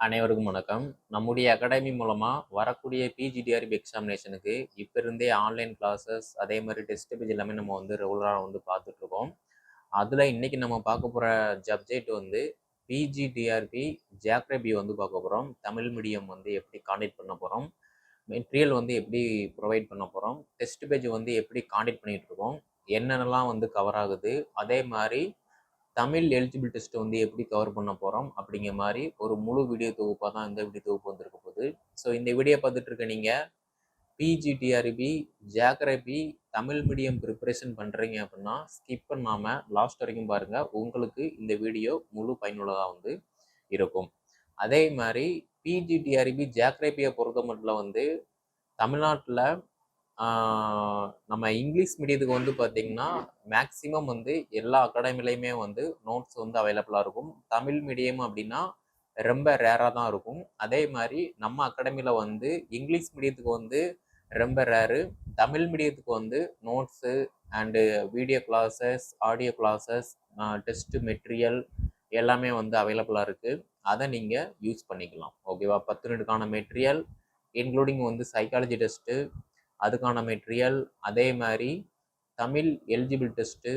அனைவருக்கும் வணக்கம். நம்முடைய அகாடமி மூலமாக வரக்கூடிய பிஜிடிஆர்பி எக்ஸாமினேஷனுக்கு இப்போ இருந்தே ஆன்லைன் கிளாஸஸ் அதே மாதிரி டெஸ்ட் பேஜ் எல்லாமே நம்ம வந்து ரெகுலராக வந்து பார்த்துட்ருக்கோம். அதில் இன்றைக்கி நம்ம பார்க்க போகிற சப்ஜெக்ட் வந்து பிஜிடிஆர்பி ஜியாக்ரபி வந்து பார்க்க போகிறோம் தமிழ் மீடியம் வந்து எப்படி காண்டக்ட் பண்ண போகிறோம் மெட்டீரியல் வந்து எப்படி ப்ரொவைட் பண்ண போகிறோம் டெஸ்ட் பேஜ் வந்து எப்படி காண்டக்ட் பண்ணிகிட்ருக்கோம் என்னென்னலாம் வந்து கவர் ஆகுது. அதே மாதிரி தமிழ் எலிஜிபிள் டெஸ்ட் வந்து எப்படி கவர் பண்ண போகிறோம் அப்படிங்கிற மாதிரி ஒரு முழு வீடியோ தொகுப்பாக தான் இந்த வீடியோ தொகுப்பு வந்திருக்க போகுது. ஸோ இந்த வீடியோ பார்த்துட்டு இருக்க நீங்கள் PGTRB geography Tamil medium preparation பண்ணுறீங்க அப்படின்னா ஸ்கிப் பண்ணாமல் லாஸ்ட் வரைக்கும் பாருங்கள் உங்களுக்கு இந்த வீடியோ முழு பயனுள்ளதாக வந்து இருக்கும். அதே மாதிரி பிஜிடிஆர்பி ஜாக்ரேபியை பொறுத்த மட்டும் வந்து தமிழ்நாட்டில் நம்ம இங்கிலீஷ் மீடியத்துக்கு வந்து பார்த்திங்கன்னா மேக்ஸிமம் வந்து எல்லா அகாடமிலையுமே வந்து நோட்ஸ் வந்து அவைலபிளாக இருக்கும். தமிழ் மீடியம் அப்படின்னா ரொம்ப ரேராக தான் இருக்கும். அதே மாதிரி நம்ம அகாடமியில் வந்து இங்கிலீஷ் மீடியத்துக்கு வந்து ரொம்ப ரேரு தமிழ் மீடியத்துக்கு வந்து notes and video classes audio classes test material எல்லாமே வந்து அவைலபிளாக இருக்குது அதை நீங்கள் யூஸ் பண்ணிக்கலாம். ஓகேவா பத்து ரெண்டுக்கான மெட்டீரியல் இன்க்ளூடிங் வந்து சைக்காலஜி டெஸ்ட்டு அதுக்கான மெட்டீரியல் அதே மாதிரி Tamil eligible test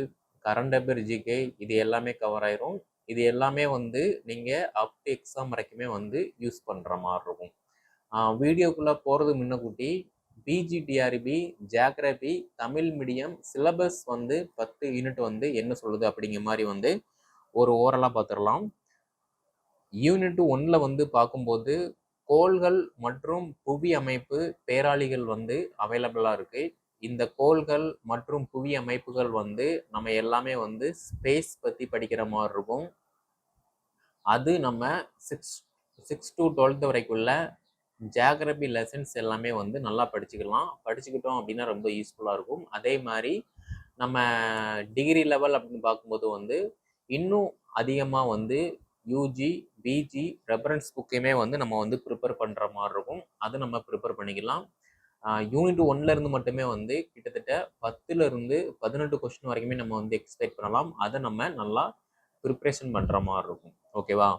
current affair GK இது எல்லாமே கவர் ஆயிரும். இது எல்லாமே வந்து நீங்கள் அப் டு எக்ஸாம் வரைக்குமே வந்து யூஸ் பண்ணுற மாதிரி இருக்கும். வீடியோக்குள்ளே போகிறது முன்னக்கூட்டி PGTRB geography Tamil medium syllabus வந்து பத்து யூனிட் வந்து என்ன சொல்லுது அப்படிங்கிற மாதிரி வந்து ஒரு ஓரலாக பார்த்துடலாம் யூனிட் ஒன்றில் வந்து பார்க்கும்போது கோள்கள் மற்றும் புவி அமைப்பு பேராளிகள் வந்து அவைலபிளாக இருக்குது இந்த கோள்கள் மற்றும் புவி அமைப்புகள் வந்து நம்ம எல்லாமே வந்து ஸ்பேஸ் பற்றி படிக்கிற மாதிரி இருக்கும். அது நம்ம சிக்ஸ் சிக்ஸ் டு டுவெல்த் வரைக்குள்ள ஜியாகிரபி லெசன்ஸ் எல்லாமே வந்து நல்லா படிச்சுக்கலாம். படிச்சுக்கிட்டோம் அப்படின்னா ரொம்ப யூஸ்ஃபுல்லாக இருக்கும். அதே மாதிரி நம்ம டிகிரி லெவல் அப்படின்னு பார்க்கும்போது வந்து இன்னும் அதிகமாக வந்து யூஜி பிஜி ரெஃபரன்ஸ் புக்கையுமே வந்து நம்ம வந்து ப்ரிப்பேர் பண்ணுற மாதிரி இருக்கும். அதை நம்ம ப்ரிப்பேர் பண்ணிக்கலாம். யூனிட் ஒன்ல இருந்து மட்டுமே வந்து கிட்டத்தட்ட பத்துல இருந்து பதினெட்டு கொஸ்டின் வரைக்குமே நம்ம வந்து எக்ஸ்பெக்ட் பண்ணலாம். அதை நம்ம நல்லா ப்ரிப்ரேஷன் பண்ணுற மாதிரி இருக்கும். ஓகேவா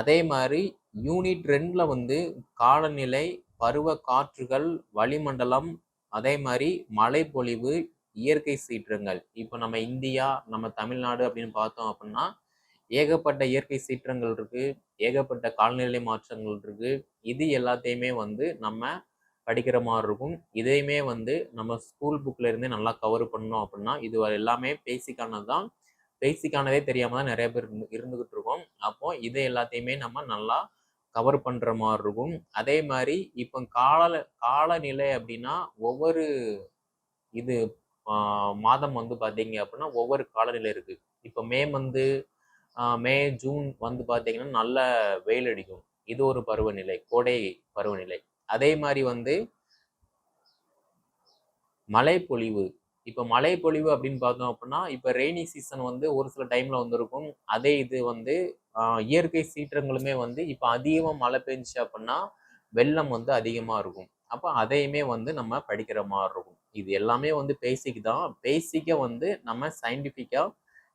அதே மாதிரி யூனிட் ரெண்டில் வந்து காலநிலை பருவ காற்றுகள் வளிமண்டலம் அதே மாதிரி மழை பொழிவு இயற்கை சீற்றங்கள். இப்போ நம்ம இந்தியா நம்ம தமிழ்நாடு அப்படின்னு பார்த்தோம் அப்படின்னா ஏகப்பட்ட இயற்கை சீற்றங்கள் இருக்குது ஏகப்பட்ட காலநிலை மாற்றங்கள் இருக்குது இது எல்லாத்தையுமே வந்து நம்ம படிக்கிற மாதிரி இருக்கும். இதையுமே வந்து நம்ம ஸ்கூல் புக்ல இருந்தே நல்லா கவர் பண்ணோம் அப்படின்னா இது எல்லாமே பேசிக்கானது தான். பேசிக்கானதே தெரியாமல் தான் நிறைய பேர் இருந்துக்கிட்டு இருக்கோம். அப்போ இதை எல்லாத்தையுமே நம்ம நல்லா கவர் பண்ணுற மாதிரி இருக்கும். அதே மாதிரி இப்போ கால காலநிலை அப்படின்னா ஒவ்வொரு இது மாதம் வந்து பார்த்தீங்க அப்படின்னா ஒவ்வொரு காலநிலை இருக்குது இப்போ மே வந்து மே ஜூன் வந்து பார்த்தீங்கன்னா நல்ல வெயில் அடிக்கும். இது ஒரு பருவநிலை கோடை பருவநிலை. அதே மாதிரி வந்து மழை பொழிவு இப்போ மழை பொழிவு அப்படின்னு பார்த்தோம் அப்படின்னா இப்போ ரெய்னி சீசன் வந்து ஒரு சில டைமில் வந்திருக்கும். அதே இது வந்து இயற்கை சீற்றங்களுமே வந்து இப்போ அதிகமாக மழை பெஞ்சிச்சு அப்படின்னா வெள்ளம் வந்து அதிகமாக இருக்கும். அப்போ அதையுமே வந்து நம்ம படிக்கிற மாதிரி இருக்கும். இது எல்லாமே வந்து பேசிக் தான். பேசிக்காக வந்து நம்ம சயின்டிஃபிக்காக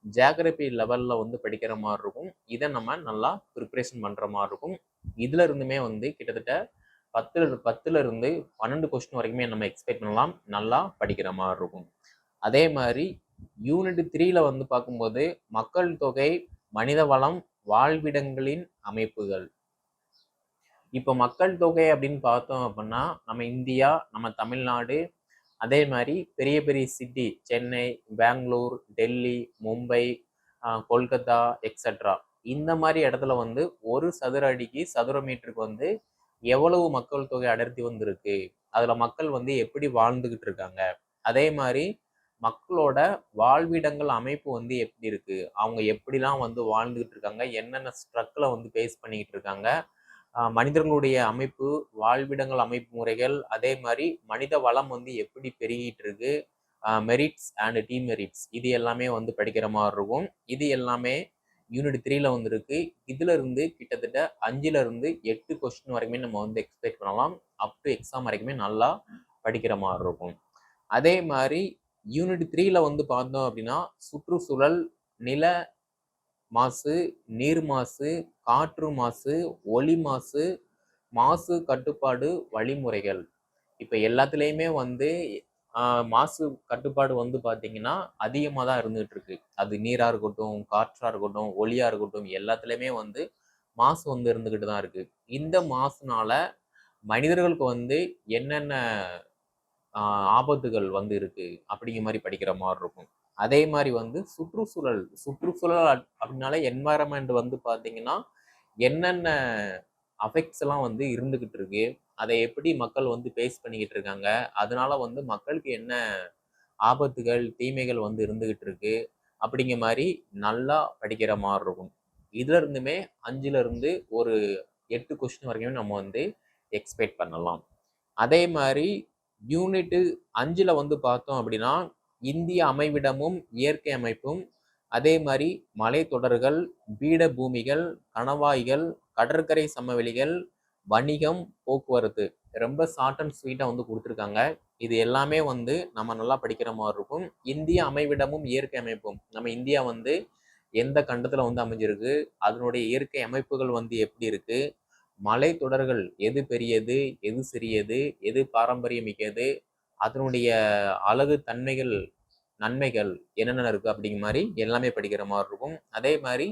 ஜியாகிரபி லெவலில் வந்து படிக்கிற மாதிரி இருக்கும். இதை நம்ம நல்லா ப்ரிப்ரேஷன் பண்ணுற மாதிரி இருக்கும். இதில் இருந்துமே வந்து கிட்டத்தட்ட பத்துல பத்துல இருந்து பன்னெண்டு கொஸ்டின் வரைக்குமே நம்ம எக்ஸ்பெக்ட் பண்ணலாம். நல்லா படிக்கிற மாதிரி இருக்கும். அதே மாதிரி யூனிட் த்ரீல வந்து பார்க்கும்போது மக்கள் தொகை மனித வளம் வாழ்விடங்களின் அமைப்புகள். இப்போ மக்கள் தொகை அப்படின்னு பார்த்தோம் அப்படின்னா நம்ம இந்தியா நம்ம தமிழ்நாடு அதே மாதிரி பெரிய பெரிய சிட்டி சென்னை பெங்களூர் டெல்லி மும்பை கொல்கத்தா எக்ஸட்ரா இந்த மாதிரி இடத்துல வந்து ஒரு சதுர அடிக்கு சதுர மீட்டருக்கு வந்து எவ்வளவு மக்கள் தொகை அடர்த்தி வந்திருக்கு? அதில் மக்கள் வந்து எப்படி வாழ்ந்துக்கிட்டு இருக்காங்க? அதே மாதிரி மக்களோட வாழ்விடங்கள் அமைப்பு வந்து எப்படி இருக்குது அவங்க எப்படிலாம் வந்து வாழ்ந்துக்கிட்டு இருக்காங்க? என்னென்ன ஸ்ட்ரக்கில் வந்து பேஸ் பண்ணிக்கிட்டு இருக்காங்க? மனிதர்களுடைய அமைப்பு வாழ்விடங்கள் அமைப்பு முறைகள் அதே மாதிரி மனித வளம் வந்து எப்படி பெருகிட்டு இருக்கு மெரிட்ஸ் அண்ட் டிமெரிட்ஸ் இது எல்லாமே வந்து படிக்கிற மாதிரி இருக்கும். இது எல்லாமே யூனிட் த்ரீல வந்து இருக்கு இதுல இருந்து கிட்டத்தட்ட அஞ்சுல இருந்து எட்டு கொஸ்டின் வரைக்குமே நம்ம வந்து எக்ஸ்பெக்ட் பண்ணலாம். அப் டு எக்ஸாம் வரைக்குமே நல்லா படிக்கிற மாதிரி இருக்கும். அதே மாதிரி யூனிட் த்ரீல வந்து பார்த்தோம் அப்படின்னா சுற்றுச்சூழல் நில மாசு நீர் மாசு காற்று மாசு ஒளி மாசு மாசு கட்டுப்பாடு வழிமுறைகள். இப்போ எல்லாத்துலேயுமே வந்து மாசு கட்டுப்பாடு வந்து பார்த்தீங்கன்னா அதிகமாக தான் இருந்துகிட்டு இருக்கு அது நீராக இருக்கட்டும் காற்றாக இருக்கட்டும் ஒளியாக இருக்கட்டும் எல்லாத்துலேயுமே வந்து மாசு வந்து இருந்துக்கிட்டு தான் இருக்கு. இந்த மாசுனால மனிதர்களுக்கு வந்து என்னென்ன ஆபத்துகள் வந்து இருக்கு? அப்படிங்கிற மாதிரி படிக்கிற மாதிரி இருக்கும். அதே மாதிரி வந்து சுற்றுச்சூழல் சுற்றுச்சூழல் அப்படின்னாலே என்வாயரமெண்ட் வந்து பார்த்தீங்கன்னா என்னென்ன அஃபெக்ட்ஸ் எல்லாம் வந்து இருந்துகிட்டு இருக்கு அதை எப்படி மக்கள் வந்து ஃபேஸ் பண்ணிக்கிட்டு இருக்காங்க அதனால வந்து மக்களுக்கு என்ன ஆபத்துகள் தீமைகள் வந்து இருந்துகிட்டு இருக்கு அப்படிங்கிற மாதிரி நல்லா படிக்கிற மாதிரி இருக்கும். இதுல இருந்துமே அஞ்சுல இருந்து ஒரு எட்டு கொஸ்டின் வரைக்கும் நம்ம வந்து எக்ஸ்பெக்ட் பண்ணலாம். அதே மாதிரி யூனிட்டு அஞ்சில் வந்து பார்த்தோம் அப்படின்னா இந்திய அமைவிடமும் இயற்கை அமைப்பும் அதே மாதிரி மலைத்தொடர்கள் பீடபூமிகள் கணவாய்கள் கடற்கரை சமவெளிகள் வணிகம் போக்குவரத்து ரொம்ப ஷார்ட் அண்ட் ஸ்வீட்டாக வந்து கொடுத்துருக்காங்க. இது எல்லாமே வந்து நம்ம நல்லா படிக்கிற மாதிரி இருக்கும். இந்திய அமைவிடமும் இயற்கை அமைப்பும். நம்ம இந்தியா வந்து எந்த கண்டத்தில் வந்து அமைஞ்சிருக்கு? அதனுடைய இயற்கை அமைப்புகள் வந்து எப்படி இருக்குது மலைத்தொடர்கள் எது பெரியது? எது சிறியது? எது பாரம்பரியமிக்கது? அதனுடைய அழகு தன்மைகள் நன்மைகள் என்னென்ன இருக்குது அப்படிங்கிற மாதிரி எல்லாமே படிக்கிற மாதிரி இருக்கும். அதே மாதிரி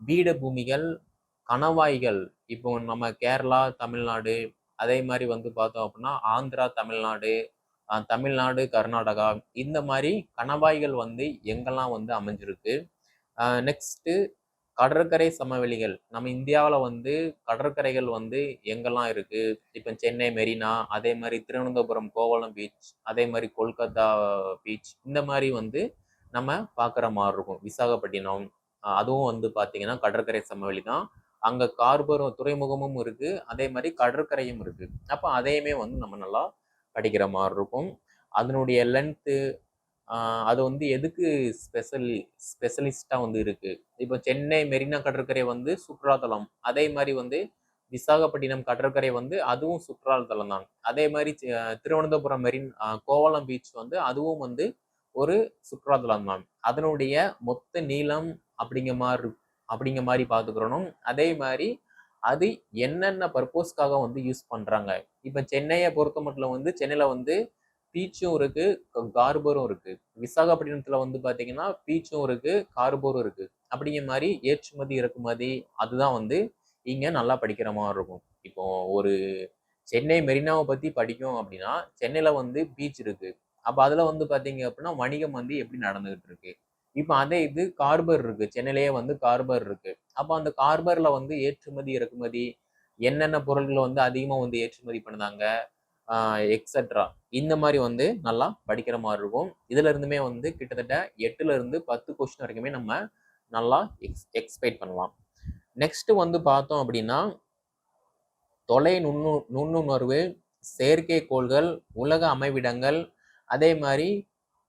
பீடபூமிகள் கணவாய்கள். இப்போ நம்ம கேரளா தமிழ்நாடு அதே மாதிரி வந்து பார்த்தோம் அப்படின்னா ஆந்திரா தமிழ்நாடு தமிழ்நாடு கர்நாடகா இந்த மாதிரி கணவாய்கள் வந்து எங்கெல்லாம் வந்து அமைஞ்சிருக்கு? நெக்ஸ்ட்டு கடற்கரை சமவெளிகள். நம்ம இந்தியாவில் வந்து கடற்கரைகள் வந்து எங்கெல்லாம் இருக்குது இப்போ சென்னை மெரினா அதே மாதிரி திருவனந்தபுரம் கோவளம் பீச் அதே மாதிரி கொல்கத்தா பீச் இந்த மாதிரி வந்து நம்ம பார்க்குற மாதிரி இருக்கும். விசாகப்பட்டினம் அதுவும் வந்து பார்த்திங்கன்னா கடற்கரை சமவெளி தான். அங்கே கார்பரும் துறைமுகமும் இருக்குது அதே மாதிரி கடற்கரையும் இருக்குது அப்போ அதையுமே வந்து நம்ம நல்லா படிக்கிற மாதிரி இருக்கும். அதனுடைய லென்த்து அது வந்து எதுக்கு ஸ்பெஷல் ஸ்பெஷலிஸ்டாக வந்து இருக்குது இப்போ சென்னை மெரினா கடற்கரை வந்து சுற்றுலாத்தலம். அதே மாதிரி வந்து விசாகப்பட்டினம் கடற்கரை வந்து அதுவும் சுற்றுலாத்தலம் தான். அதே மாதிரி திருவனந்தபுரம் மெரின் கோவளம் பீச் வந்து அதுவும் வந்து ஒரு சுற்றுலாத்தலம் தான். அதனுடைய மொத்த நீளம் அப்படிங்கிற மாதிரி அப்படிங்கிற மாதிரி பார்த்துக்கிறணும். அதே மாதிரி அது என்னென்ன பர்பஸ்க்காக வந்து யூஸ் பண்ணுறாங்க இப்போ சென்னையை பொறுத்த மட்டும் வந்து சென்னையில் வந்து பீச்சும் இருக்கு கார்பரும் இருக்கு. விசாகப்பட்டினத்துல வந்து பாத்தீங்கன்னா பீச்சும் இருக்கு கார்பரும் இருக்கு. அப்படிங்கிற மாதிரி ஏற்றுமதி இறக்குமதி அதுதான் வந்து இங்க நல்லா படிக்கிற மாதிரி இருக்கும். இப்போ ஒரு சென்னை மெரினாவை பத்தி படிக்கும் அப்படின்னா சென்னையில வந்து பீச் இருக்கு. அப்ப அதுல வந்து பாத்தீங்க அப்படின்னா வணிகம் வந்து எப்படி நடந்துகிட்டு இருக்கு? இப்போ அதே இது கார்பர் இருக்கு. சென்னையிலேயே வந்து கார்பர் இருக்கு. அப்போ அந்த கார்பர்ல வந்து ஏற்றுமதி இறக்குமதி என்னென்ன பொருள்களை வந்து அதிகமாக வந்து ஏற்றுமதி பண்ணுதாங்க? எக்ஸட்ரா இந்த மாதிரி வந்து நல்லா படிக்கிற மாதிரி இருக்கும். இதுல இருந்துமே வந்து கிட்டத்தட்ட எட்டுல இருந்து பத்து கொஸ்டின் வரைக்குமே நம்ம நல்லா எக்ஸ் எக்ஸ்பெக்ட் பண்ணலாம். நெக்ஸ்ட் வந்து பார்த்தோம் அப்படின்னா தொலை நுண்ணு நுண்ணுணர்வு செயற்கைக்கோள்கள் உலக அமைவிடங்கள் அதே மாதிரி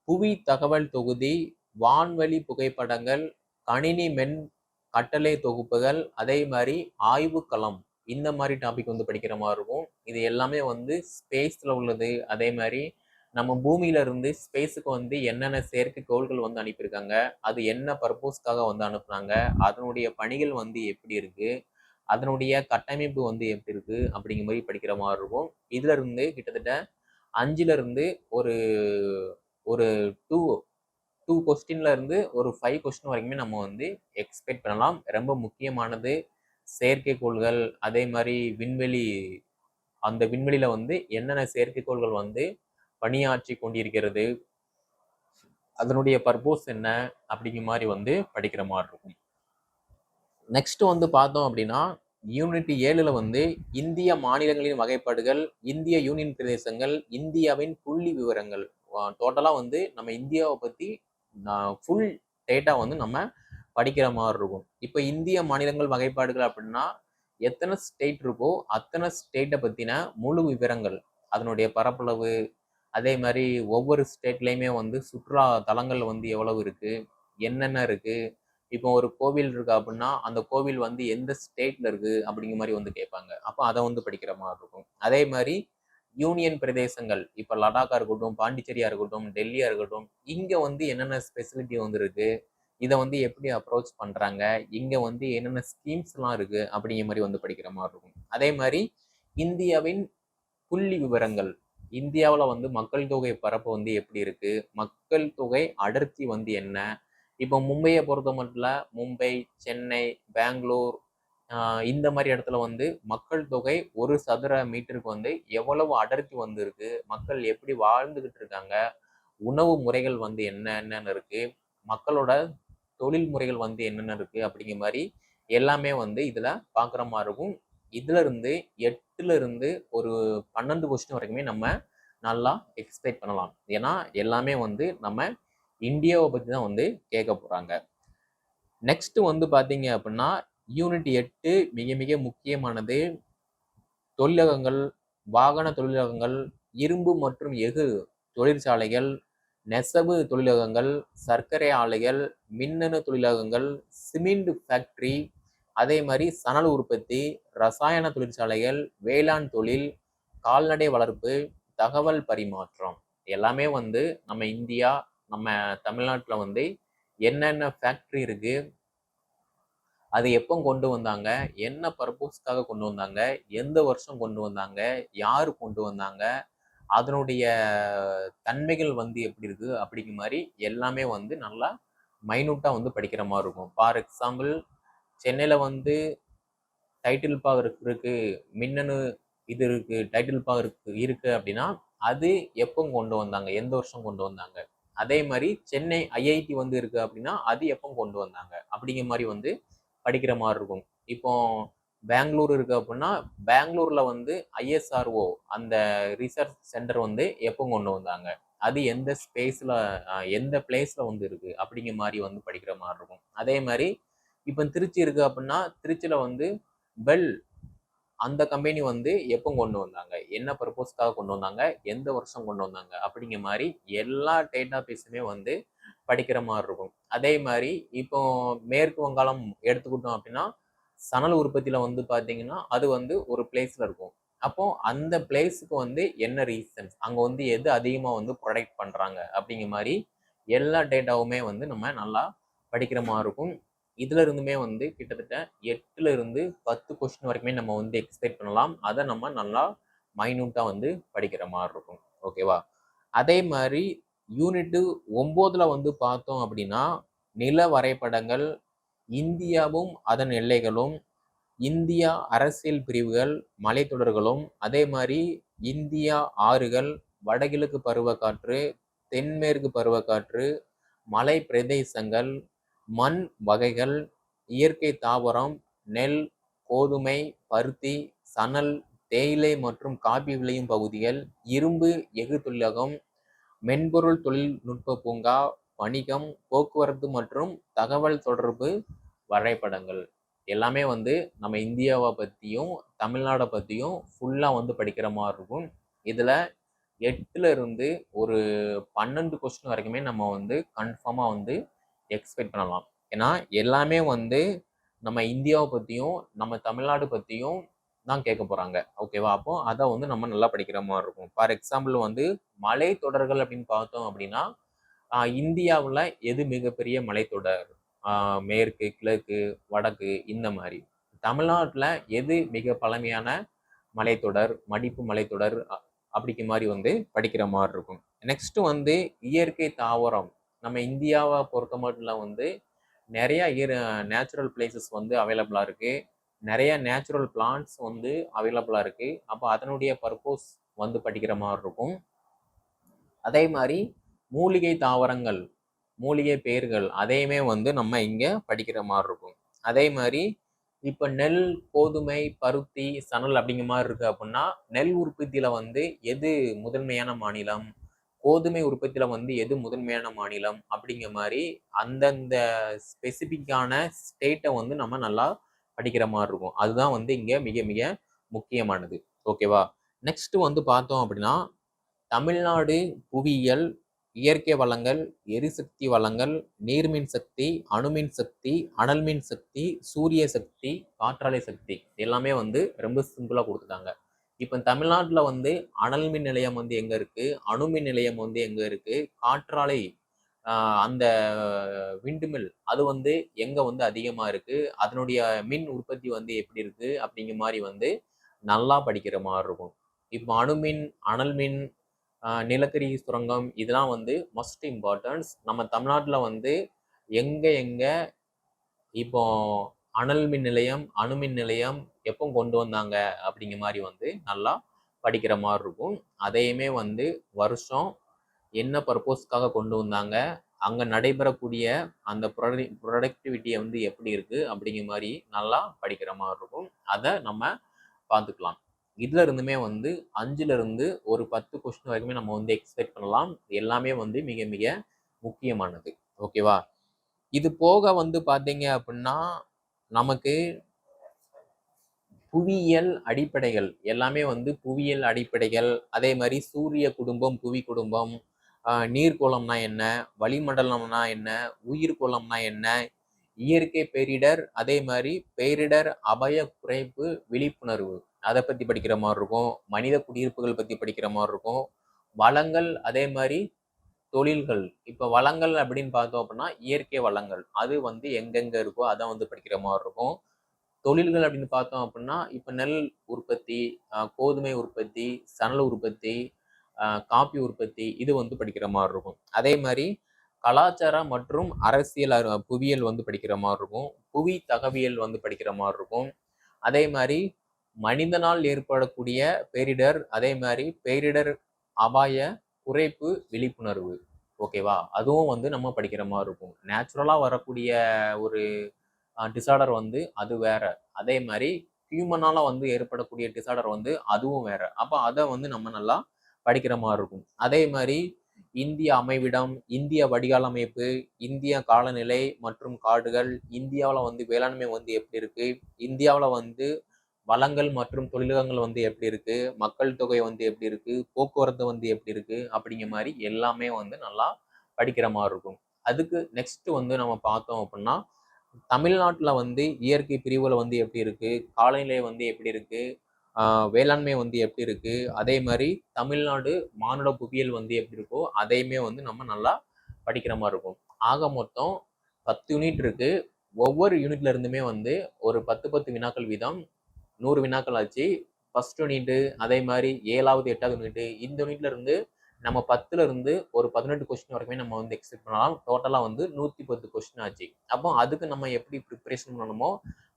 புவி தகவல் தொகுதி வான்வழி புகைப்படங்கள் கணினி மென் கட்டளை தொகுப்புகள் அதே மாதிரி ஆய்வுக்களம். இந்த மாதிரி டாபிக் வந்து படிக்கிற மாதிரி இருக்கும். இது எல்லாமே வந்து ஸ்பேஸில் உள்ளது. அதே மாதிரி நம்ம பூமியில இருந்து ஸ்பேஸுக்கு வந்து என்னென்ன செயற்கைக்கோள்கள் வந்து அனுப்பியிருக்காங்க அது என்ன பர்பஸ்க்காக வந்து அனுப்புனாங்க அதனுடைய பணிகள் வந்து எப்படி இருக்கு அதனுடைய கட்டமைப்பு வந்து எப்படி இருக்கு அப்படிங்கிற மாதிரி படிக்கிற மாதிரி இருக்கும். இதுல இருந்து கிட்டத்தட்ட அஞ்சுல இருந்து ஒரு ஒரு டூ டூ கொஸ்டின்ல இருந்து ஒரு ஃபைவ் கொஸ்டின் வரைக்குமே நம்ம வந்து எக்ஸ்பெக்ட் பண்ணலாம். ரொம்ப முக்கியமானது செயற்கைக்கோள்கள் அதே மாதிரி விண்வெளி அந்த விண்வெளியில வந்து என்னென்ன செயற்கைக்கோள்கள் வந்து பணியாற்றி கொண்டிருக்கிறது அதனுடைய பர்போஸ் என்ன அப்படிங்கிற மாதிரி வந்து படிக்கிற மாதிரி இருக்கும். நெக்ஸ்ட் வந்து பார்த்தோம் அப்படின்னா யூனிட் ஏழுல வந்து இந்திய மாநிலங்களின் வகைப்பாடுகள் இந்திய யூனியன் பிரதேசங்கள் இந்தியாவின் புள்ளி விவரங்கள். டோட்டலாக வந்து நம்ம இந்தியாவை பற்றி ஃபுல் டேட்டா வந்து நம்ம படிக்கிற மாதிரி இருக்கும். இப்போ இந்திய மாநிலங்கள் வகைப்பாடுகள் அப்படின்னா எத்தனை ஸ்டேட் இருக்கோ அத்தனை ஸ்டேட்டை பற்றின முழு விவரங்கள் அதனுடைய பரப்பளவு அதே மாதிரி ஒவ்வொரு ஸ்டேட்லேயுமே வந்து சுற்றுலா தலங்கள் வந்து எவ்வளவு இருக்குது என்னென்ன இருக்குது இப்போ ஒரு கோவில் இருக்கு அப்படின்னா அந்த கோவில் வந்து எந்த ஸ்டேட்ல இருக்கு அப்படிங்கிற மாதிரி வந்து கேட்பாங்க. அப்போ அதை வந்து படிக்கிற மாதிரி இருக்கும். அதே மாதிரி யூனியன் பிரதேசங்கள் இப்போ லடாக்கா இருக்கட்டும் பாண்டிச்சேரியா இருக்கட்டும் டெல்லியா இருக்கட்டும் இங்க வந்து என்னென்ன ஸ்பெசிலிட்டி வந்து இருக்கு இதை வந்து எப்படி அப்ரோச் பண்ணுறாங்க இங்கே வந்து என்னென்ன ஸ்கீம்ஸ்லாம் இருக்குது அப்படிங்கிற மாதிரி வந்து படிக்கிற மாதிரி இருக்கும். அதே மாதிரி இந்தியாவின் புள்ளி விவரங்கள். இந்தியாவில் வந்து மக்கள் தொகை பரப்பு வந்து எப்படி இருக்குது மக்கள் தொகை அடர்த்தி வந்து என்ன? இப்போ மும்பையை பொறுத்த மட்டும் மும்பை சென்னை பெங்களூர் இந்த மாதிரி இடத்துல வந்து மக்கள் தொகை ஒரு சதுர மீட்டருக்கு வந்து எவ்வளவு அடர்த்தி வந்து இருக்கு? மக்கள் எப்படி வாழ்ந்துகிட்டு இருக்காங்க? உணவு முறைகள் வந்து என்னென்னு இருக்கு? மக்களோட தொழில் முறைகள் வந்து என்னென்ன இருக்குது அப்படிங்கிற மாதிரி எல்லாமே வந்து இதில் பார்க்குற மாதிரி இருக்கும். இதுல இருந்து எட்டுல இருந்து ஒரு பன்னெண்டு கொஸ்டின் வரைக்குமே நம்ம நல்லா எக்ஸ்பெக்ட் பண்ணலாம். ஏன்னா எல்லாமே வந்து நம்ம இந்தியாவை பற்றி தான் வந்து கேட்க போகிறாங்க நெக்ஸ்ட் வந்து பார்த்தீங்க அப்படின்னா யூனிட் எட்டு மிக மிக முக்கியமானது தொழிலகங்கள் வாகன தொழிலகங்கள் இரும்பு மற்றும் எஃகு தொழிற்சாலைகள் நெசவு தொழிலகங்கள் சர்க்கரை ஆலைகள் மின்னணு தொழிலகங்கள் சிமெண்ட் ஃபேக்டரி அதே மாதிரி சணல் உற்பத்தி ரசாயன தொழிற்சாலைகள் வேளாண் தொழில் கால்நடை வளர்ப்பு தகவல் பரிமாற்றம். எல்லாமே வந்து நம்ம இந்தியா நம்ம தமிழ்நாட்டில் வந்து என்னென்ன ஃபேக்ட்ரி இருக்குது அது எப்போ கொண்டு வந்தாங்க என்ன பர்பஸ்க்காக கொண்டு வந்தாங்க எந்த வருஷம் கொண்டு வந்தாங்க யார் கொண்டு வந்தாங்க அதனுடைய தன்மைகள் வந்து எப்படி இருக்கு அப்படிங்கிற மாதிரி எல்லாமே வந்து நல்லா மைனூட்டாக வந்து படிக்கிற மாதிரி இருக்கும். ஃபார் எக்ஸாம்பிள் சென்னையில் வந்து டைட்டில் பாக இருக்கு மின்னணு இது இருக்கு டைட்டில் பாக இருக்கு இருக்கு அப்படின்னா அது எப்போ கொண்டு வந்தாங்க எந்த வருஷம் கொண்டு வந்தாங்க? அதே மாதிரி சென்னை ஐஐடி வந்து இருக்கு அப்படின்னா அது எப்போ கொண்டு வந்தாங்க? அப்படிங்கிற மாதிரி வந்து படிக்கிற மாதிரி இருக்கும். இப்போ பெங்களூர் இருக்கு அப்படின்னா பெங்களூர்ல வந்து ஐஎஸ்ஆர்ஓ அந்த ரிசர்ச் சென்டர் வந்து எப்போ கொண்டு வந்தாங்க? அது எந்த ஸ்பேஸ்ல எந்த பிளேஸ்ல வந்து இருக்கு? அப்படிங்கிற மாதிரி வந்து படிக்கிற மாதிரி இருக்கும். அதே மாதிரி இப்போ திருச்சி இருக்கு அப்படின்னா திருச்சியில வந்து பெல் அந்த கம்பெனி வந்து எப்போ கொண்டு வந்தாங்க? என்ன பர்பஸ்க்காக கொண்டு வந்தாங்க? எந்த வருஷம் கொண்டு வந்தாங்க? அப்படிங்கிற மாதிரி எல்லா டேட்டா பேஸுமே வந்து படிக்கிற மாதிரி இருக்கும். அதே மாதிரி இப்போ மேற்கு வங்காளம் எடுத்துக்கிட்டோம் அப்படின்னா சணல் உற்பத்தியில் வந்து பார்த்தீங்கன்னா அது வந்து ஒரு பிளேஸில் இருக்கும். அப்போ அந்த பிளேஸுக்கு வந்து என்ன ரீசன்ஸ் அங்கே வந்து எது அதிகமாக வந்து ப்ரொடக்ட் பண்ணுறாங்க அப்படிங்கிற மாதிரி எல்லா டேட்டாவுமே வந்து நம்ம நல்லா படிக்கிற மாதிரி இருக்கும். இதுல இருந்துமே வந்து கிட்டத்தட்ட எட்டுல இருந்து பத்து கொஸ்டின் வரைக்குமே நம்ம வந்து எக்ஸ்பெக்ட் பண்ணலாம். அதை நம்ம நல்லா மைனூட்டா வந்து படிக்கிற மாதிரி இருக்கும். ஓகேவா அதே மாதிரி யூனிட்டு ஒம்போதுல வந்து பார்த்தோம் அப்படின்னா நில வரைபடங்கள் இந்தியாவும் அதன் எல்லைகளும் இந்தியா அரசியல் பிரிவுகள் மலைத்தொடர்களும் அதே மாதிரி இந்தியா ஆறுகள் வடகிழக்கு பருவக்காற்று தென்மேற்கு பருவக்காற்று மலை பிரதேசங்கள் மண் வகைகள் இயற்கை தாவரம் நெல் கோதுமை பருத்தி சணல் தேயிலை மற்றும் காபி விளையும் பகுதிகள் இரும்பு எஃகு தொழிலகம் மென்பொருள் தொழில்நுட்ப பூங்கா வணிகம் போக்குவரத்து மற்றும் தகவல் தொடர்பு வரைபடங்கள். எல்லாமே வந்து நம்ம இந்தியாவை பற்றியும் தமிழ்நாடை பற்றியும் ஃபுல்லாக வந்து படிக்கிற மாதிரி இருக்கும். இதில் எட்டுல இருந்து ஒரு பன்னெண்டு கொஸ்டின் வரைக்குமே நம்ம வந்து கன்ஃபார்மாக வந்து எக்ஸ்பெக்ட் பண்ணலாம். ஏன்னா எல்லாமே வந்து நம்ம இந்தியாவை பற்றியும் நம்ம தமிழ்நாடு பற்றியும் தான் கேட்க போகிறாங்க ஓகேவா அப்போ அதை வந்து நம்ம நல்லா படிக்கிற மாதிரி இருக்கும். ஃபார் எக்ஸாம்பிள் வந்து மலை தொடர்கள் அப்படின்னு பார்த்தோம் அப்படின்னா இந்தியாவில் எது மிகப்பெரிய மலைத்தொடர்? மேற்கு கிழக்கு வடக்கு இந்த மாதிரி தமிழ்நாட்டில் எது மிக பழமையான மலைத்தொடர் மடிப்பு மலைத்தொடர் அ- மாதிரி வந்து படிக்கிற மாதிரி இருக்கும். நெக்ஸ்ட் வந்து இயற்கை தாவரம். நம்ம இந்தியாவை பொறுத்த மட்டும் வந்து நிறைய இயர் நேச்சுரல் பிளேசஸ் வந்து அவைலபிளாக இருக்குது நிறைய நேச்சுரல் பிளான்ட்ஸ் வந்து அவைலபிளாக இருக்குது அப்போ அதனுடைய பர்பஸ் வந்து படிக்கிற மாதிரி இருக்கும். அதே மாதிரி மூலிகை தாவரங்கள் மூலிகை பெயர்கள் அதையுமே வந்து நம்ம இங்கே படிக்கிற மாதிரி இருக்கும். அதே மாதிரி இப்போ நெல் கோதுமை பருத்தி சணல் அப்படிங்கிற மாதிரி இருக்குது அப்படின்னா நெல் உற்பத்தியில் வந்து எது முதன்மையான மாநிலம்? கோதுமை உற்பத்தியில் வந்து எது முதன்மையான மாநிலம்? அப்படிங்கிற மாதிரி அந்தந்த ஸ்பெசிஃபிக்கான ஸ்டேட்டை வந்து நம்ம நல்லா படிக்கிற மாதிரி இருக்கும். அதுதான் வந்து இங்கே மிக மிக முக்கியமானது. ஓகேவா நெக்ஸ்ட் வந்து பார்த்தோம் அப்படின்னா தமிழ்நாடு புவியியல் இயற்கை வளங்கள் எரிசக்தி வளங்கள் நீர்மின் சக்தி அணுமின் சக்தி அனல் மின் சக்தி சூரிய சக்தி காற்றாலை சக்தி. எல்லாமே வந்து ரொம்ப சிம்பிளாக கொடுத்துட்டாங்க. இப்போ தமிழ்நாட்டில் வந்து அனல் மின் நிலையம் வந்து எங்கே இருக்குது அணுமின் நிலையம் வந்து எங்கே இருக்குது காற்றாலை அந்த விண்டுமில் அது வந்து எங்கே வந்து அதிகமாக இருக்குது அதனுடைய மின் உற்பத்தி வந்து எப்படி இருக்குது அப்படிங்கிற மாதிரி வந்து நல்லா படிக்கிற மாதிரி இருக்கும். இப்போ அணுமின் அனல் மின் நிலக்கரி சுரங்கம் இதெல்லாம் வந்து மஸ்ட் இம்பார்ட்டன்ஸ் நம்ம தமிழ்நாட்டில் வந்து எங்கே எங்கே இப்போ அனல் மின் நிலையம் அணுமின் நிலையம் எப்போ கொண்டு வந்தாங்க அப்படிங்கிற மாதிரி வந்து நல்லா படிக்கிற மாதிரி இருக்கும். அதையுமே வந்து வருஷம் என்ன பர்பஸ்க்காக கொண்டு வந்தாங்க அங்கே நடைபெறக்கூடிய அந்த ப்ரொடக்டிவிட்டியை வந்து எப்படி இருக்குது அப்படிங்கிற மாதிரி நல்லா படிக்கிற மாதிரி இருக்கும். அதை நம்ம பார்த்துக்கலாம். இதுல இருந்துமே வந்து அஞ்சுல இருந்து ஒரு பத்து கொஸ்டின் வரைக்குமே நம்ம வந்து எக்ஸ்பெக்ட் பண்ணலாம். எல்லாமே வந்து மிக மிக முக்கியமானது. ஓகேவா இது போக வந்து பார்த்தீங்க அப்படின்னா நமக்கு புவியியல் அடிப்படைகள் எல்லாமே வந்து புவியியல் அடிப்படைகள் அதே மாதிரி சூரிய குடும்பம் புவி குடும்பம் நீர்க்கோளம்னா என்ன வளிமண்டலம்னா என்ன உயிர்கோளம்னா என்ன இயற்கை பேரிடர் அதே மாதிரி பேரிடர் அபய குறைப்பு விழிப்புணர்வு. அதை பற்றி படிக்கிற மாதிரி இருக்கும். மனித குடியிருப்புகள் பற்றி படிக்கிற மாதிரி இருக்கும். வளங்கள் அதே மாதிரி தொழில்கள். இப்போ வளங்கள் அப்படின்னு பார்த்தோம் அப்படின்னா இயற்கை வளங்கள். அது வந்து எங்கெங்கே இருக்கோ அதை வந்து படிக்கிற மாதிரி இருக்கும். தொழில்கள் அப்படின்னு பார்த்தோம் அப்படின்னா இப்போ நெல் உற்பத்தி கோதுமை உற்பத்தி சணல் உற்பத்தி காப்பி உற்பத்தி இது வந்து படிக்கிற மாதிரி இருக்கும். அதே மாதிரி கலாச்சாரம் மற்றும் அரசியல் புவியியல் வந்து படிக்கிற மாதிரி இருக்கும். புவி தகவியல் வந்து படிக்கிற மாதிரி இருக்கும். அதே மாதிரி மனிதனால் ஏற்படக்கூடிய பேரிடர் அதே மாதிரி பேரிடர் அபாய குறைப்பு விழிப்புணர்வு. ஓகேவா அதுவும் வந்து நம்ம படிக்கிற மாதிரி இருக்கும். நேச்சுரலாக வரக்கூடிய ஒரு டிசார்டர் வந்து அது வேற. அதே மாதிரி ஹியூமனால் வந்து ஏற்படக்கூடிய டிசார்டர் வந்து அதுவும் வேற. அப்போ அதை வந்து நம்ம நல்லா படிக்கிற மாதிரி இருக்கும். அதே மாதிரி இந்திய அமைவிடம் இந்திய வடிகால் அமைப்பு இந்திய காலநிலை மற்றும் காடுகள் இந்தியாவில் வந்து வேளாண்மை வந்து எப்படி இருக்குது இந்தியாவில் வந்து வளங்கள் மற்றும் தொழிலகங்கள் வந்து எப்படி இருக்கு? மக்கள் தொகை வந்து எப்படி இருக்கு? போக்குவரத்து வந்து எப்படி இருக்கு? அப்படிங்கிற மாதிரி எல்லாமே வந்து நல்லா படிக்கிற மாதிரி இருக்கும். அதுக்கு நெக்ஸ்ட் வந்து நம்ம பார்த்தோம் அப்படின்னா தமிழ்நாட்டில் வந்து இயற்கை பிரிவில் வந்து எப்படி இருக்கு? காலநிலை வந்து எப்படி இருக்கு? வேளாண்மை வந்து எப்படி இருக்கு? அதே மாதிரி தமிழ்நாடு மானுட புவியியல் வந்து எப்படி இருக்கோ அதையுமே வந்து நம்ம நல்லா படிக்கிற மாதிரி இருக்கும். ஆக மொத்தம் பத்து யூனிட் இருக்கு. ஒவ்வொரு யூனிட்ல இருந்துமே வந்து ஒரு பத்து பத்து வினாக்கள் வீதம் நூறு வினாக்கள் ஆச்சு. ஃபர்ஸ்ட் யூனிட்டு அதே மாதிரி ஏழாவது எட்டாவது யூனிட்டு இந்த யூனிட்ல இருந்து நம்ம பத்துல இருந்து ஒரு பதினெட்டு கொஸ்டின் வரைக்குமே நம்ம வந்து எக்ஸ்பெக்ட் பண்ணலாம். டோட்டலா வந்து நூத்தி பத்து கொஸ்டின் ஆச்சு. அப்போ அதுக்கு நம்ம எப்படி ப்ரிப்பரேஷன் பண்ணணுமோ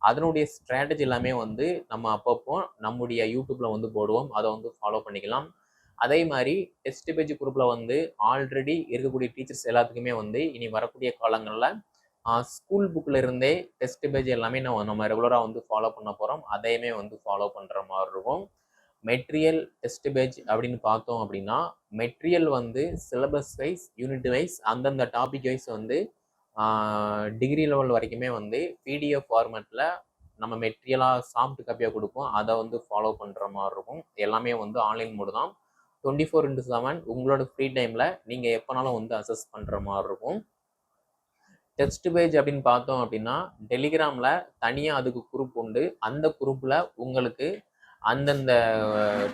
அதனுடைய ஸ்ட்ராட்டஜி எல்லாமே வந்து நம்ம அப்பப்போ நம்முடைய யூடியூப்ல வந்து போடுவோம். அதை வந்து ஃபாலோ பண்ணிக்கலாம். அதே மாதிரி டெஸ்ட் பேஜ் குரூப்ல வந்து ஆல்ரெடி இருக்கக்கூடிய டீச்சர்ஸ் எல்லாத்துக்குமே வந்து இனி வரக்கூடிய காலங்களில் ஸ்கூல் புக்கில் இருந்தே டெஸ்ட் பேஜ் எல்லாமே நம்ம நம்ம ரெகுலராக வந்து ஃபாலோ பண்ண போகிறோம் அதையுமே வந்து ஃபாலோ பண்ணுற மாதிரி இருக்கும். மெட்டீரியல் டெஸ்ட் பேஜ் அப்படின்னு பார்த்தோம் அப்படின்னா மெட்டீரியல் வந்து சிலபஸ் வைஸ் யூனிட் வைஸ் அந்தந்த டாபிக் வைஸ் வந்து டிகிரி லெவல் வரைக்குமே வந்து பிடிஎஃப் ஃபார்மேட்டில் நம்ம மெட்டீரியலாக சாஃப்ட் காப்பியாக கொடுப்போம். அதை வந்து ஃபாலோ பண்ணுற மாதிரி இருக்கும். எல்லாமே வந்து ஆன்லைன் மோடு தான். டுவெண்ட்டி ஃபோர் இன்ட்டு செவன் உங்களோட ஃப்ரீ டைமில் நீங்கள் எப்போனாலும் வந்து அசஸ் பண்ணுற மாதிரி இருக்கும். டெக்ஸ்ட் பேஜ் அப்படின்னு பார்த்தோம் அப்படின்னா டெலிகிராமில் தனியாக அதுக்கு குரூப் உண்டு. அந்த குரூப்பில் உங்களுக்கு அந்தந்த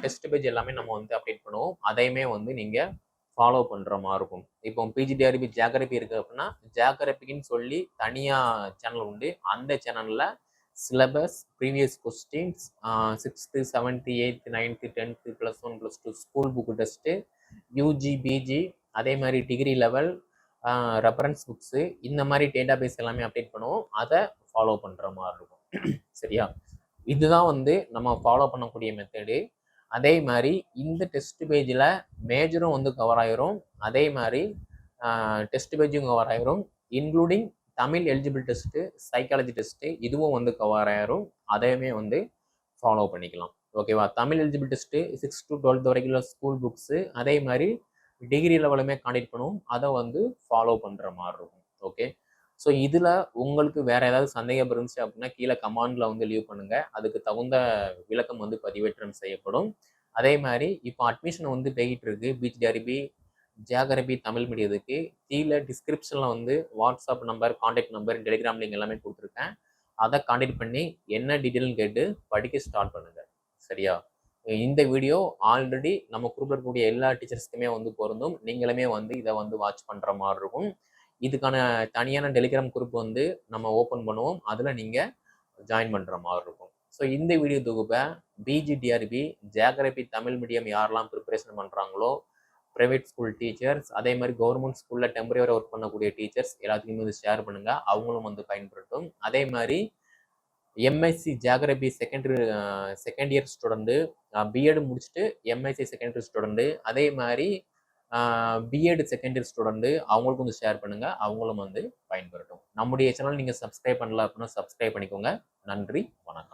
டெஸ்ட் பேஜ் எல்லாமே நம்ம வந்து அப்டேட் பண்ணுவோம். அதையுமே வந்து நீங்கள் ஃபாலோ பண்ணுற மாதிரி இருக்கும். இப்போ பிஜிடிஆர்பி ஜியாகிரபி இருக்குது அப்படின்னா ஜியாகிரபிக்குன்னு சொல்லி தனியாக சேனல் உண்டு. அந்த சேனலில் syllabus previous questions sixth seventh eighth ninth tenth plus one plus two school book test UG PG அதே மாதிரி டிகிரி லெவல் ரெஃபரன்ஸ் புக்ஸு இந்த மாதிரி டேட்டா பேஸ் எல்லாமே அப்டேட் பண்ணுவோம். அதை ஃபாலோ பண்ணுற மாதிரி இருக்கும். சரியா? இதுதான் வந்து நம்ம ஃபாலோ பண்ணக்கூடிய மெத்தடு அதே மாதிரி இந்த டெஸ்ட் பேஜில் மேஜரும் வந்து கவர் ஆயிரும். அதே மாதிரி டெஸ்ட் பேஜும் கவர் ஆயிரும். Including Tamil eligible test psychology test இதுவும் வந்து கவர் ஆயிரும். அதையுமே வந்து ஃபாலோ பண்ணிக்கலாம். ஓகேவா Tamil eligible test six to twelfth வரைக்கும் ஸ்கூல் புக்ஸு அதே மாதிரி டிகிரி லெவலுமே காண்டக்ட் பண்ணுவோம் அதை வந்து ஃபாலோ பண்ணுற மாதிரி இருக்கும். ஓகே ஸோ இதில் உங்களுக்கு வேறு ஏதாவது சந்தேகம் இருந்துச்சு அப்படின்னா கீழே கமாண்டில் வந்து லீவ் பண்ணுங்கள் அதுக்கு தகுந்த விளக்கம் வந்து பதிவேற்றம் செய்யப்படும். அதே மாதிரி இப்போ அட்மிஷன் வந்து போய்கிட்டு இருக்கு. பீச் டேரிபி ஜியாகிரபி தமிழ் மீடியத்துக்கு கீழே டிஸ்கிரிப்ஷனில் வந்து WhatsApp number contact number Telegram link எல்லாமே கொடுத்துருக்கேன். அதை காண்டாக்ட் பண்ணி என்ன டீட்டெயில்னு கேட்டு படிக்க ஸ்டார்ட் பண்ணுங்கள் சரியா? இந்த வீடியோ ஆல்ரெடி நம்ம குரூப்ல இருக்கக்கூடிய எல்லா டீச்சர்ஸ்க்குமே வந்து பொருந்தும். நீங்களுமே வந்து இதை வந்து வாட்ச் பண்ற மாதிரி இருக்கும். இதுக்கான தனியான டெலிகிராம் குரூப் வந்து நம்ம ஓப்பன் பண்ணுவோம். அதில் நீங்கள் ஜாயின் பண்ணுற மாதிரி இருக்கும். ஸோ இந்த வீடியோ தொகுப்பை பிஜிடிஆர்பி ஜியாகிரபி தமிழ் மீடியம் யாரெல்லாம் ப்ரிப்பரேஷன் பண்ணுறாங்களோ ப்ரைவேட் ஸ்கூல் டீச்சர்ஸ் அதே மாதிரி கவர்மெண்ட் ஸ்கூலில் டெம்பரரியாக ஒர்க் பண்ணக்கூடிய டீச்சர்ஸ் எல்லாத்துக்குமே வந்து ஷேர் பண்ணுங்கள் அவங்களும் வந்து பயன்படுத்தும். அதே மாதிரி MSc geography secondary second year student BEd முடிச்சுட்டு எம்எஸ்சி செகண்டரி ஸ்டூடெண்ட்டு அதே மாதிரி பிஎட் செகண்ட் இயர் ஸ்டூடெண்ட்டு அவங்களுக்கும் வந்து ஷேர் பண்ணுங்கள் அவங்களும் வந்து பயன்பெறட்டும். நம்முடைய சேனல் நீங்கள் சப்ஸ்கிரைப் பண்ணல அப்படின்னா சப்ஸ்கிரைப் பண்ணிக்கோங்க. நன்றி வணக்கம்.